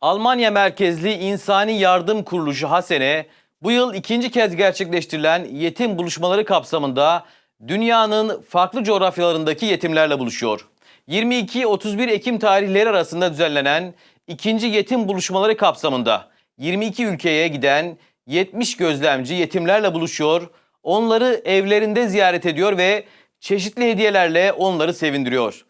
Almanya merkezli İnsani Yardım Kuruluşu Hasene bu yıl ikinci kez gerçekleştirilen yetim buluşmaları kapsamında dünyanın farklı coğrafyalarındaki yetimlerle buluşuyor. 22-31 Ekim tarihleri arasında düzenlenen ikinci yetim buluşmaları kapsamında 22 ülkeye giden 70 gözlemci yetimlerle buluşuyor, onları evlerinde ziyaret ediyor ve çeşitli hediyelerle onları sevindiriyor.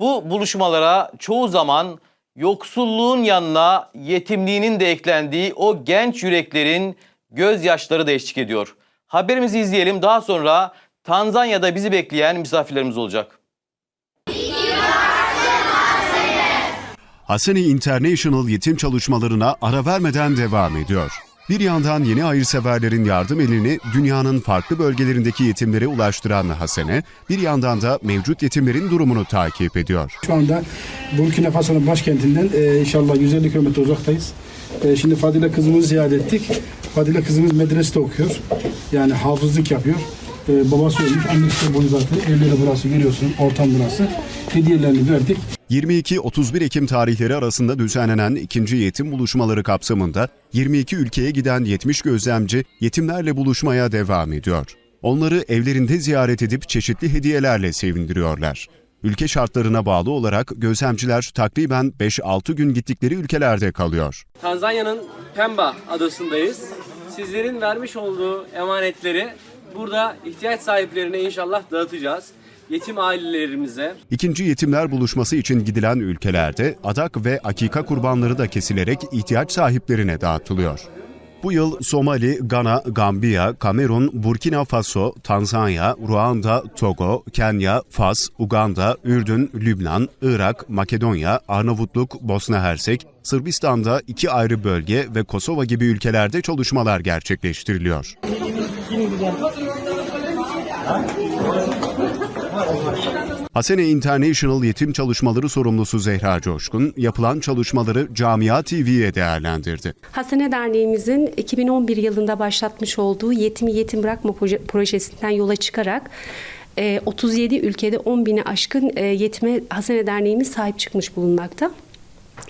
Bu buluşmalara çoğu zaman yoksulluğun yanına yetimliğinin de eklendiği o genç yüreklerin gözyaşları da eşlik ediyor. Haberimizi izleyelim daha sonra Tanzanya'da bizi bekleyen misafirlerimiz olacak. Hasene International yetim çalışmalarına ara vermeden devam ediyor. Bir yandan yeni hayırseverlerin yardım elini dünyanın farklı bölgelerindeki yetimlere ulaştıran Hasene, bir yandan da mevcut yetimlerin durumunu takip ediyor. Şu anda Burkina Faso'nun başkentinden e, inşallah 150 kilometre uzaktayız. E, şimdi Fadile kızımızı ziyaret ettik. Fadile kızımız medresede okuyor. Yani hafızlık yapıyor. E, babası ölmüş, annesi de bunu zaten. Evleri burası görüyorsun, ortam burası. Hediyelerini verdik. 22-31 Ekim tarihleri arasında düzenlenen ikinci yetim buluşmaları kapsamında 22 ülkeye giden 70 gözlemci yetimlerle buluşmaya devam ediyor. Onları evlerinde ziyaret edip çeşitli hediyelerle sevindiriyorlar. Ülke şartlarına bağlı olarak gözlemciler takriben 5-6 gün gittikleri ülkelerde kalıyor. Tanzanya'nın Pemba adasındayız. Sizlerin vermiş olduğu emanetleri burada ihtiyaç sahiplerine inşallah dağıtacağız. Yetim ailelerimize, İkinci yetimler buluşması için gidilen ülkelerde adak ve akika kurbanları da kesilerek ihtiyaç sahiplerine dağıtılıyor. Bu yıl Somali, Gana, Gambiya, Kamerun, Burkina Faso, Tanzanya, Ruanda, Togo, Kenya, Fas, Uganda, Ürdün, Lübnan, Irak, Makedonya, Arnavutluk, Bosna Hersek, Sırbistan'da iki ayrı bölge ve Kosova gibi ülkelerde çalışmalar gerçekleştiriliyor. Hasene International Yetim Çalışmaları sorumlusu Zehra Coşkun, yapılan çalışmaları Camia TV'ye değerlendirdi. Hasene Derneğimizin 2011 yılında başlatmış olduğu Yetimi Yetim Bırakma proje- projesinden yola çıkarak e, 37 ülkede 10 bini aşkın e, yetime Hasene Derneğimiz sahip çıkmış bulunmakta.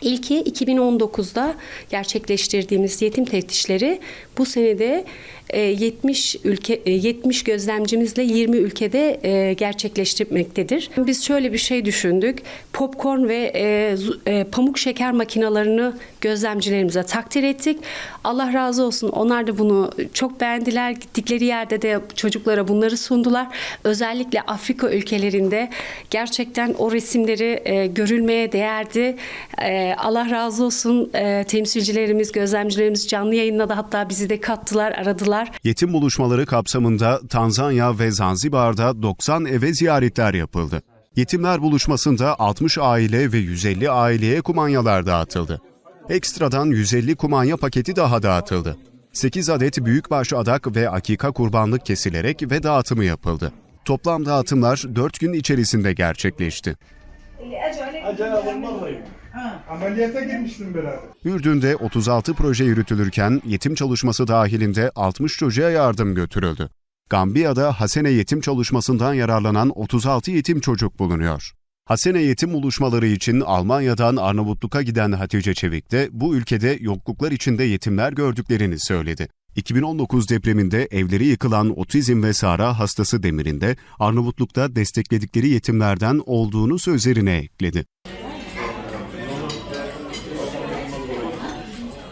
İlki 2019'da gerçekleştirdiğimiz yetim teftişleri bu senede e, 70 ülke e, 70 gözlemcimizle 20 ülkede e, gerçekleştirmektedir. Biz şöyle bir şey düşündük. Popcorn ve e, e, pamuk şeker makinalarını gözlemcilerimize takdir ettik. Allah razı olsun. Onlar da bunu çok beğendiler. Gittikleri yerde de çocuklara bunları sundular. Özellikle Afrika ülkelerinde gerçekten o resimleri e, görülmeye değerdi. E, Allah razı olsun. E, temsilcilerimiz, gözlemcilerimiz canlı yayınla da hatta bizi de kattılar, aradılar. Yetim buluşmaları kapsamında Tanzanya ve Zanzibar'da 90 eve ziyaretler yapıldı. Yetimler buluşmasında 60 aile ve 150 aileye kumanyalar dağıtıldı. Ekstradan 150 kumanya paketi daha dağıtıldı. 8 adet büyükbaş adak ve akika kurbanlık kesilerek ve dağıtımı yapıldı. Toplam dağıtımlar 4 gün içerisinde gerçekleşti. Ameliyata girmiştim beraber. Ürdün'de 36 proje yürütülürken yetim çalışması dahilinde 60 çocuğa yardım götürüldü. Gambiya'da Hasene Yetim çalışmasından yararlanan 36 yetim çocuk bulunuyor. Hasene Yetim buluşmaları için Almanya'dan Arnavutluk'a giden Hatice Çevik de bu ülkede yokluklar içinde yetimler gördüklerini söyledi. 2019 depreminde evleri yıkılan otizm ve Sara hastası Demir'in de Arnavutluk'ta destekledikleri yetimlerden olduğunu sözlerine ekledi.